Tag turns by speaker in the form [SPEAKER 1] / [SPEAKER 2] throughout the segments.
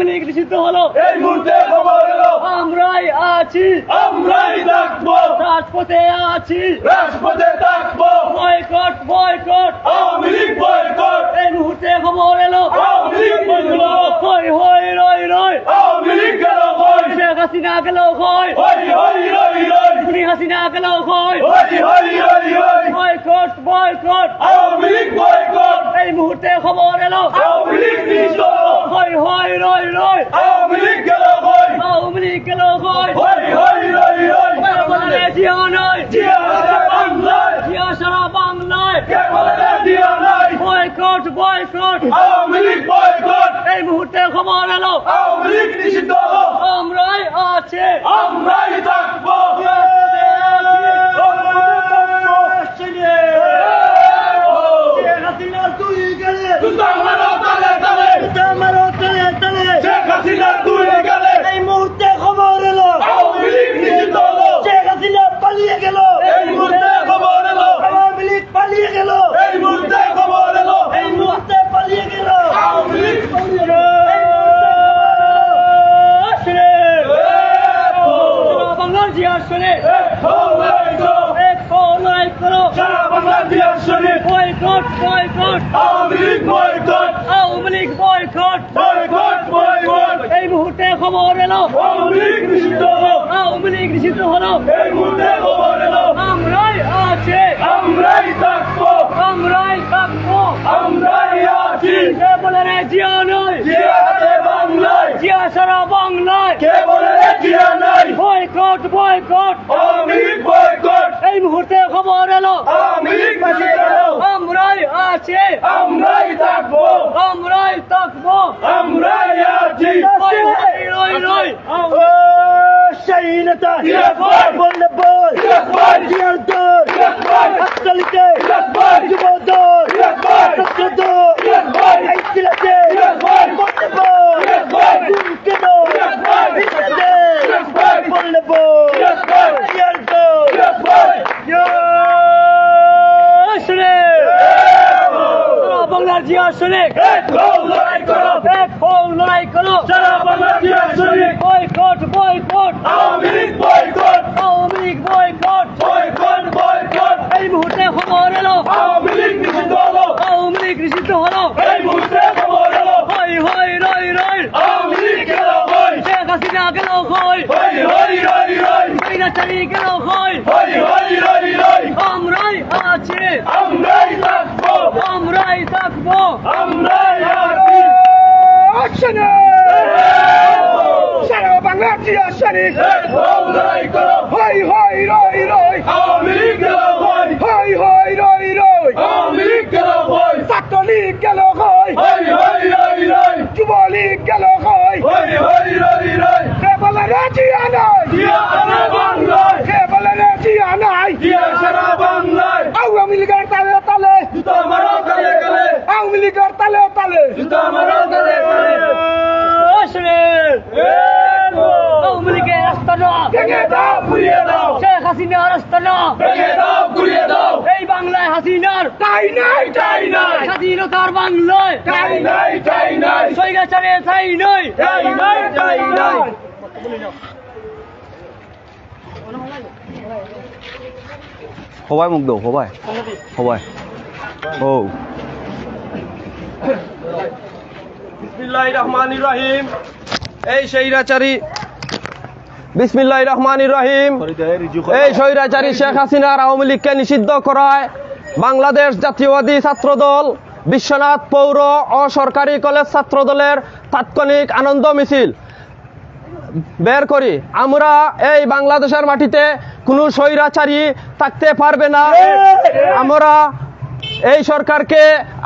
[SPEAKER 1] আওয়ামী লীগ নিষিদ্ধ হলো।
[SPEAKER 2] এই মুহূর্তে খবর এলো।
[SPEAKER 1] আমরাই আছি।
[SPEAKER 2] আমরাই থাকব।
[SPEAKER 1] রাজপথে আছি।
[SPEAKER 2] রাজপথে থাকব।
[SPEAKER 1] Boycott boycott.
[SPEAKER 2] Awami League boycott.
[SPEAKER 1] এই মুহূর্তে খবর এলো।
[SPEAKER 2] আওয়ামী লীগ বয়কট।
[SPEAKER 1] হই হই রই রই।
[SPEAKER 2] আওয়ামী লীগ গেল কই
[SPEAKER 1] শেখ হাসিনা গেল কই
[SPEAKER 2] হই হই রই রই।
[SPEAKER 1] খুনি হাসিনা গেল কই
[SPEAKER 2] হই হই রই রই।
[SPEAKER 1] Boycott boycott.
[SPEAKER 2] Awami League boycott.
[SPEAKER 1] এই মুহূর্তে খবর এলো।
[SPEAKER 2] আওয়ামী লীগ নিষিদ্ধ
[SPEAKER 1] হই হই রই রই
[SPEAKER 2] আওয়ামী লীগ গেল কই
[SPEAKER 1] আওয়ামী লীগ গেল কই
[SPEAKER 2] হই হই রই রই
[SPEAKER 1] বলে জিয়া নয়
[SPEAKER 2] জিয়া আছে বাংলায়
[SPEAKER 1] জিয়া সারা বাংলায়
[SPEAKER 2] কে বলে রে জিয়া নাই
[SPEAKER 1] boycott boycott
[SPEAKER 2] Awami League boycott
[SPEAKER 1] এই মুহূর্তে খবর এলো
[SPEAKER 2] আওয়ামী লীগ নিষিদ্ধ
[SPEAKER 1] আমরাই আছে
[SPEAKER 2] আমরাই থাকব জুতা মারো তালে তালে শেখ হাসিনার দুই গেলে
[SPEAKER 1] এই মুহূর্তে খবর এলো
[SPEAKER 2] আওয়ামী লীগ নিষিদ্ধ হলো
[SPEAKER 1] শেখ হাসিনা পালিয়ে গেল
[SPEAKER 2] এই মুহূর্তে খবর এলো
[SPEAKER 1] আওয়ামী লীগ পালিয়ে গেল
[SPEAKER 2] এই মুহূর্তে খবর এলো
[SPEAKER 1] এই মুহূর্তে পালিয়ে গেল
[SPEAKER 2] আওয়ামী লীগ
[SPEAKER 1] বাংলার জিয়া শুনে
[SPEAKER 2] সারা
[SPEAKER 1] এক করো।
[SPEAKER 2] বাংলার বিয়ার শরীফ
[SPEAKER 1] boycott boycott.
[SPEAKER 2] Awami League boycott.
[SPEAKER 1] Awami League boycott.
[SPEAKER 2] Boycott boycott.
[SPEAKER 1] এই মুহূর্তে খবর এলো।
[SPEAKER 2] আওয়ামী লীগ নিষিদ্ধ হলো।
[SPEAKER 1] আওয়ামী লীগ নিষিদ্ধ হলো।
[SPEAKER 2] এই মুহূর্তে খবর এলো।
[SPEAKER 1] আমরাই আছে।
[SPEAKER 2] আমরাই থাকব।
[SPEAKER 1] আমরাই থাকব।
[SPEAKER 2] আমরাই আছি।
[SPEAKER 1] কে বলে রে জিয়া নয়।
[SPEAKER 2] জিয়া বাংলায়।
[SPEAKER 1] জিয়া সারা বাংলায়।
[SPEAKER 2] কে বলে রে জিয়া নাই।
[SPEAKER 1] Boycott boycott.
[SPEAKER 2] Awami League boycott.
[SPEAKER 1] এই মুহূর্তে খবর এলো। আমরাই আছে।
[SPEAKER 2] আমরাই থাকব।
[SPEAKER 1] আমরাই থাকব।
[SPEAKER 2] আমরাই আছি।
[SPEAKER 1] রই রই
[SPEAKER 3] শাহীনতা
[SPEAKER 2] জিয়াফর!
[SPEAKER 3] বললে বল।
[SPEAKER 2] জিয়াফর!
[SPEAKER 3] জিয়ার দল।
[SPEAKER 2] জিয়াফর!
[SPEAKER 3] যুব দল।
[SPEAKER 2] জিয়াফর!
[SPEAKER 3] ছাত্র দল।
[SPEAKER 2] হও লড়াই করো।
[SPEAKER 1] লড়াই করো।
[SPEAKER 2] সারা বাংলার বিয়ার শরীফ
[SPEAKER 1] boycott boycott.
[SPEAKER 2] Awami League boycott.
[SPEAKER 1] Awami League boycott.
[SPEAKER 2] Boycott boycott.
[SPEAKER 1] এই মুহূর্তে খবর এলো।
[SPEAKER 2] আওয়ামী লীগ নিষিদ্ধ হলো।
[SPEAKER 1] আওয়ামী লীগ নিষিদ্ধ হলো।
[SPEAKER 2] এই মুহূর্তে খবর এলো।
[SPEAKER 1] হই হই রই রই।
[SPEAKER 2] আওয়ামী লীগ গেল কই
[SPEAKER 1] শেখ হাসিনা গেল কই
[SPEAKER 2] হই হই রই রই।
[SPEAKER 1] চারি গেল কই
[SPEAKER 2] হই হই রই রই।
[SPEAKER 1] আমরাই আছে।
[SPEAKER 2] আমরাই আছি।
[SPEAKER 3] সারা বাংলা জিয়া শরীফ
[SPEAKER 2] এক হও লড়াই করো
[SPEAKER 3] হই হই রই রই
[SPEAKER 2] আওয়ামী লীগ গেল কই
[SPEAKER 3] হই হই রই রই
[SPEAKER 2] আওয়ামী লীগ গেল কই
[SPEAKER 3] ছাত্রলীগ গেল কই
[SPEAKER 2] হই হই রই রই
[SPEAKER 3] যুবলীগ গেল কই
[SPEAKER 2] হই হই রই রই
[SPEAKER 3] কে বলে রে জিয়া নাই
[SPEAKER 2] জিয়া আছে বাংলায়
[SPEAKER 3] কে বলে রে জিয়া নাই
[SPEAKER 2] জিয়া সারা বাংলায়
[SPEAKER 3] আওয়ামী লীগের তালে তালে
[SPEAKER 2] জুতা মারো তালে তালে
[SPEAKER 3] আওয়ামী লীগের তালে তালে
[SPEAKER 2] জুতা মারো তালে তালে
[SPEAKER 1] শুনে আওয়ামী লীগের রাস্তা না
[SPEAKER 2] ভেঙে দাও পুড়িয়ে দাও
[SPEAKER 1] শেখ হাসিনার রাস্তা না
[SPEAKER 2] ভেঙে দাও পুড়িয়ে দাও।
[SPEAKER 1] এই বাংলায় হাসিনার
[SPEAKER 2] তাই নাই তাই নাই।
[SPEAKER 1] স্বাধীনতার বাংলায়।
[SPEAKER 2] তাই নাই তাই নাই।
[SPEAKER 1] স্বৈরাচারে তাই নয়
[SPEAKER 2] তাই নাই তাই নাই।
[SPEAKER 4] সবাই মোক দেও সবাই সবাই ও।
[SPEAKER 5] বিসমিল্লাহ রহমান রহিম। এই স্বৈরাচারী বিসমিল্লাহ রহমান রহিম। এই স্বৈরাচারী শেখ হাসিনার আওয়ামী লীগকে নিষিদ্ধ করায় বাংলাদেশ জাতীয়বাদী ছাত্রদল, বিশ্বনাথ পৌর অসরকারি কলেজ ছাত্রদলের তাৎক্ষণিক আনন্দ মিছিল। বের করি। আমরা এই বাংলাদেশের মাটিতে কোনো স্বৈরাচারী থাকতে পারবে না। আমরা এই সরকারকে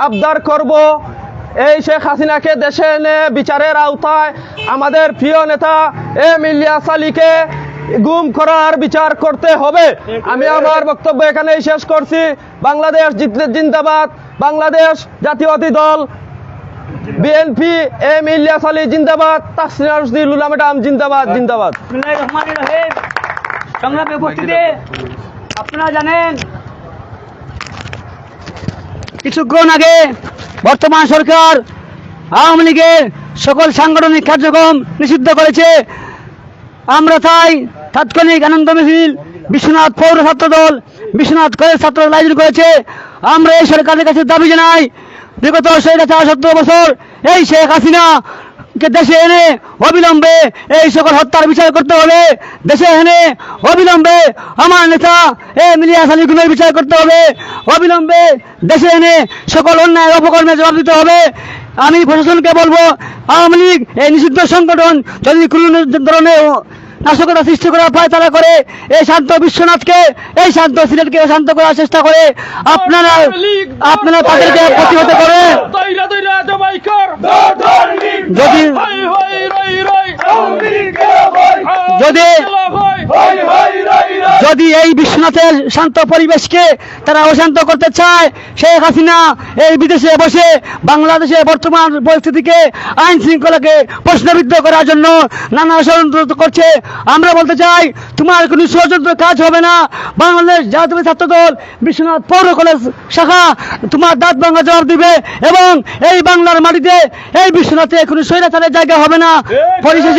[SPEAKER 5] আবদার করব এই শেখ হাসিনাকে দেশে এনে বিচারের আওতায় আমাদের প্রিয় নেতা এম ইলিয়াস আলীকে গুম করার বিচার করতে হবে। আমি আমার বক্তব্য এখানেই শেষ করছি। বাংলাদেশ জিন্দাবাদ। বাংলাদেশ জাতীয়বাদী দল বিএনপি এম ইলিয়াস আলী জিন্দাবাদ। তাসরিয়াল ম্যাডাম জিন্দাবাদ জিন্দাবাদ।
[SPEAKER 1] আপনারা জানেন, কিছুক্ষণ আগে বর্তমান সরকার আওয়ামী লীগের সকল সাংগঠনিক কার্যক্রম নিষিদ্ধ করেছে। আমরা তাই তাৎক্ষণিক আনন্দ মিছিল, বিশ্বনাথ পৌর ছাত্র দল, বিশ্বনাথ কলেজ ছাত্র আয়োজন করেছে। আমরা এই সরকারের কাছে দাবি জানাই, বিগত স্বৈরাচার সত্তর বছর এই শেখ হাসিনা কে দেশে এনে অবিলম্বে এই সকল হত্যার বিচার করতে হবে, দেশে এনে অবিলম্বে আমার নেতা এ মিলিয়া আলী গুমের বিচার করতে হবে, অবিলম্বে দেশে এনে সকল অন্যায় অপকর্মে জবাব দিতে হবে। আমি প্রশাসনকে বলব, আওয়ামী লীগ এই নিষিদ্ধ সংগঠন যদি কোনো ধরনের নাশকতা সৃষ্টি করার পায়তারা করে। এই শান্ত বিশ্বনাথকে এই শান্ত সিলেটকে শান্ত করার চেষ্টা করে। আপনারা আপনারা তাদেরকে প্রতিহত করে যদি যদি যদি এই বিশ্বনাথের শান্ত পরিবেশকে তারা অশান্ত করতে চায় শেখ হাসিনা এই বিদেশে বসে বাংলাদেশে বর্তমান পরিস্থিতিকে আইন শৃঙ্খলাকে প্রশ্নবিদ্ধ করার জন্য নানা ষড়যন্ত্র করছে। আমরা বলতে চাই তোমার কোনো ষড়যন্ত্র কাজ হবে না। বাংলাদেশ জাতীয় ছাত্র দল বিশ্বনাথ পৌর কলেজ শাখা তোমার দাঁত ভাঙা জবাব দিবে এবং এই বাংলার মাটিতে এই বিশ্বনাথে কোনো স্বৈরাচারের জায়গা হবে না। পরিশেষে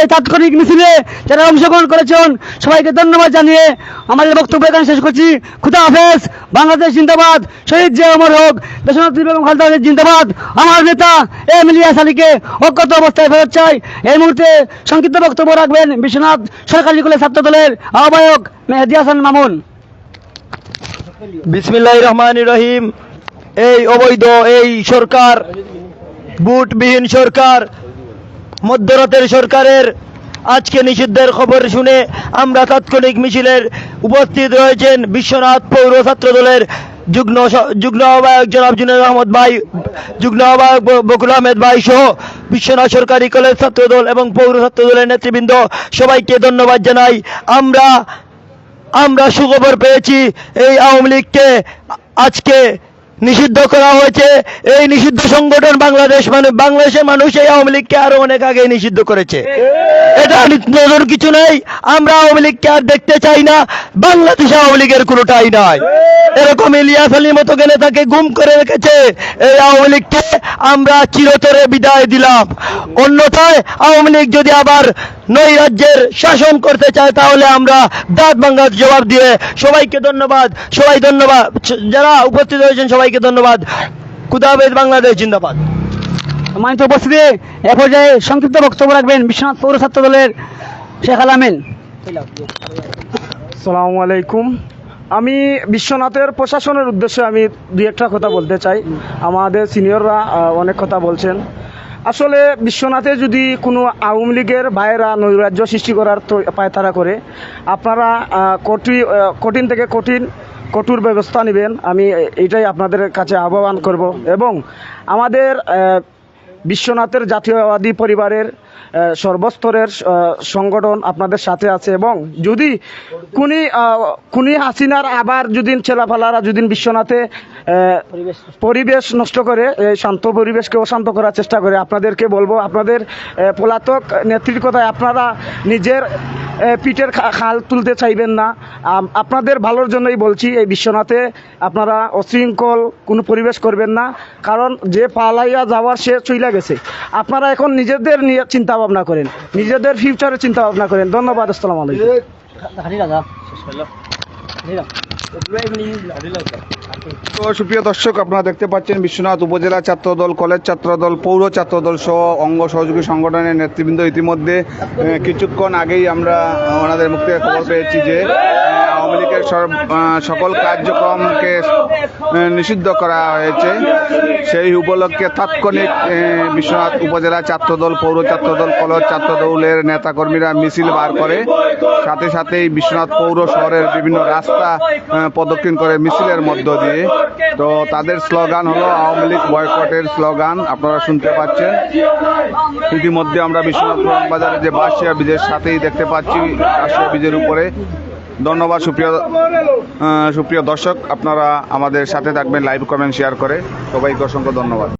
[SPEAKER 1] এই তাৎক্ষণিক মিছিলে যারা অংশগ্রহণ করেছেন, সবাইকে ধন্যবাদ জানিয়ে আমাদের বক্তব্য এখানে শেষ করছি। খুদা হাফেজ, বাংলাদেশ জিন্দাবাদ, শহীদ যে অমর হোক দেশনাত্রী বেগম খালেদা জিন্দাবাদ। আমার নেতা এম ইলিয়াস আলীকে অজ্ঞাত অবস্থায় ফেরত চাই। এই মুহূর্তে সংক্ষিপ্ত বক্তব্য রাখবেন বিশ্বনাথ সরকারি কলেজ ছাত্র দলের আহ্বায়ক মেহেদি হাসান মামুন।
[SPEAKER 6] বিসমিল্লাহ রহমান রহিম। এই অবৈধ এই সরকার, বুটবিহীন সরকার মধ্যরাতের সরকারের আজকে নিষিদ্ধের খবর শুনে আমরা তাৎক্ষণিক মিছিলের উপস্থিত রয়েছেন বিশ্বনাথ পৌর ছাত্র দলের যুগ্ম যুগ্ম আহ্বায়ক জনাব জুনেদ আহমদ ভাই যুগ্ম আহ্বায়ক বকুল আহমেদ ভাই সহ বিশ্বনাথ সরকারি কলেজ ছাত্র দল এবং পৌর ছাত্র দলের নেতৃবৃন্দ সবাইকে ধন্যবাদ জানাই। আমরা আমরা সুখবর পেয়েছি এই আওয়ামী লীগকে আজকে নিষিদ্ধ করা হয়েছে। এই নিষিদ্ধ সংগঠন বাংলাদেশ মানে বাংলাদেশের মানুষ এই আওয়ামী লীগকে আরও অনেক আগে নিষিদ্ধ করেছে। এটা নতুন কিছু নেই। আমরা আওয়ামী লীগকে আর দেখতে চাই না। বাংলাদেশে আওয়ামী লীগের কোনোটাই নাই এরকম ইলিয়াস আলীর মতো গেলে তাকে গুম করে রেখেছে। এই আওয়ামী লীগকে আমরা চিরতরে বিদায় দিলাম। অন্যথায় আওয়ামী লীগ যদি আবার নৈ রাজ্যের শাসন করতে চায় তাহলে আমরা দাঁত ভাঙ্গার জবাব দিয়ে সবাইকে ধন্যবাদ। সবাই ধন্যবাদ। যারা উপস্থিত হয়েছেন সবাইকে ধন্যবাদ। খুদাবেদ বাংলাদেশ জিন্দাবাদ।
[SPEAKER 1] সম্মানিত উপস্থিতি এ পর্যায়ে সংক্ষিপ্ত বক্তব্য রাখবেন বিশ্বনাথ পৌর ছাত্র দলের শেখ আলামিন
[SPEAKER 2] সালামু আলাইকুম। আমি বিশ্বনাথের প্রশাসনের উদ্দেশ্যে আমি দুই একটা কথা বলতে চাই। আমাদের সিনিয়ররা অনেক কথা বলছেন। আসলে বিশ্বনাথে যদি কোনো আওয়ামী লীগের ভাইয়েরা নৈরাজ্য সৃষ্টি করার তো পায়তারা করে, আপনারা কঠি কঠিন থেকে কঠিন, কঠোর ব্যবস্থা নেবেন। আমি এইটাই আপনাদের কাছে আহ্বান করব। এবং আমাদের বিশ্বনাথের জাতীয়বাদী পরিবারের সর্বস্তরের সংগঠন আপনাদের সাথে আছে এবং যদি কুনি কুনি হাসিনার আবার যদি ছেলাফালারা যদি বিশ্বনাথে পরিবেশ নষ্ট করে এই শান্ত পরিবেশকে অশান্ত করার চেষ্টা করে, আপনাদেরকে বলব, আপনাদের পলাতক নেত্রীর কথায় আপনারা নিজের পিঠের খাল তুলতে চাইবেন না। আপনাদের ভালোর জন্যই বলছি, এই বিশ্বনাথে আপনারা অশৃঙ্খল কোনো পরিবেশ করবেন না। কারণ যে পালাইয়া যাওয়ার সে চইলা গেছে। আপনারা এখন নিজেদের নিয়ে চিন্তা ভাবনা করেন। নিজেদের ফিউচারে চিন্তা ভাবনা করেন। ধন্যবাদ আসসালামু আলাইকুম।
[SPEAKER 4] তো সুপ্রিয় দর্শক আপনারা দেখতে পাচ্ছেন বিশ্বনাথ উপজেলা ছাত্র দল কলেজ ছাত্র দল পৌর ছাত্র দল সহ অঙ্গ সহযোগী সংগঠনের নেতৃবৃন্দ ইতিমধ্যে কিছুক্ষণ আগেই আমরা ওনাদের মুখ থেকে খবর পেয়েছি যে আওয়ামী লীগের সকল কার্যক্রমকে নিষিদ্ধ করা হয়েছে। সেই উপলক্ষে তাৎক্ষণিক বিশ্বনাথ উপজেলা ছাত্রদল, পৌর ছাত্র দল কলেজ ছাত্র নেতাকর্মীরা মিছিল বার করে। সাথে সাথেই বিশ্বনাথ পৌর শহরের বিভিন্ন রাস্তা প্রদক্ষিণ করে মিছিলের মধ্য দিয়ে। তো তাদের স্লোগান হলো আওয়ামী লীগ বয়কটের স্লোগান, আপনারা শুনতে পাচ্ছেন। ইতিমধ্যে আমরা বিশ্বনাথ বাজারে যে বাসিয়া ব্রিজের সাথেই দেখতে পাচ্ছি বাসিয়া ব্রিজের উপরে। ধন্যবাদ, সুপ্রিয় সুপ্রিয় দর্শক, আপনারা আমাদের সাথে থাকবেন, লাইভ কমেন্ট শেয়ার করে। সবাইকে অসংখ্য ধন্যবাদ।